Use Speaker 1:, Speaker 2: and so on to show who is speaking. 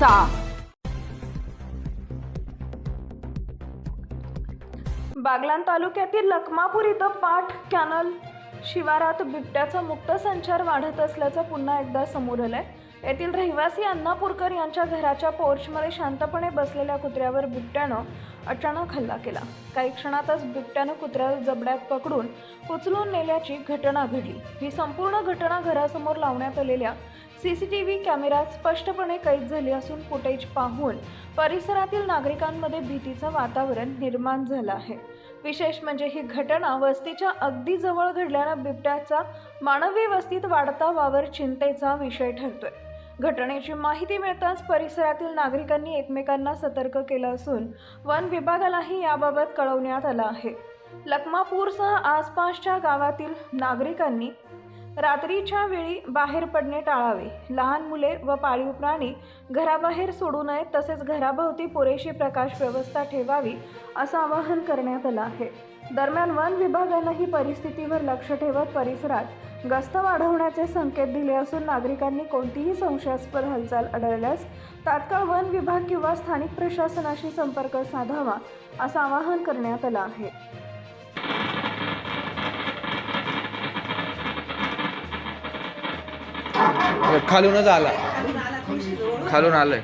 Speaker 1: चिंतेचा बागलान तालुक्यातील लखमापूर इथं पाठ कॅनल शिवारात बिबट्याचा मुक्त संचार वाढत असल्याचं पुन्हा एकदा समोर आलंय. येथील रहिवासी अण्णापूरकर यांच्या घराच्या पोर्चमध्ये शांतपणे बसलेल्या कुत्र्यावर बिबट्यानं अचानक हल्ला केला. काही क्षणातच बिबट्यानं कुत्र्याला जबड्यात पकडून उचलून नेल्याची घटना घडली. ही संपूर्ण घटना घरासमोर लावण्यात आलेल्या सी सी टी व्ही कॅमेऱ्यात स्पष्टपणे कैद झाली असून फुटेज पाहून परिसरातील नागरिकांमध्ये भीतीचं वातावरण निर्माण झालं आहे. विशेष म्हणजे ही घटना वस्तीच्या अगदी जवळ घडल्यानं बिबट्याचा मानवी वस्तीत वाढता वावर चिंतेचा विषय ठरतोय. घटनेची माहिती मिळताच परिसरातील नागरिकांनी एकमेकांना सतर्क केलं असून वन विभागालाही याबाबत कळवण्यात आलं आहे. लखमापूरसह आसपासच्या गावातील नागरिकांनी रात्रीच्या वेळी बाहेर पडणे टाळावे. लहान मुले व पाळीव प्राणी घराबाहेर सोडू नयेत तसेच घराभोवती पुरेशी प्रकाश व्यवस्था ठेवावी असं आवाहन करण्यात आलं आहे. दरम्यान वन विभागानं ही परिस्थितीवर लक्ष ठेवत परिसरात गस्त वाढवण्याचे संकेत दिले असून नागरिकांनी कोणतीही संशयास्पद हालचाल आढळल्यास तात्काळ वन विभाग किंवा स्थानिक प्रशासनाशी संपर्क साधावा असं आवाहन करण्यात आलं आहे.
Speaker 2: खालूनच आला. खालून आलंय.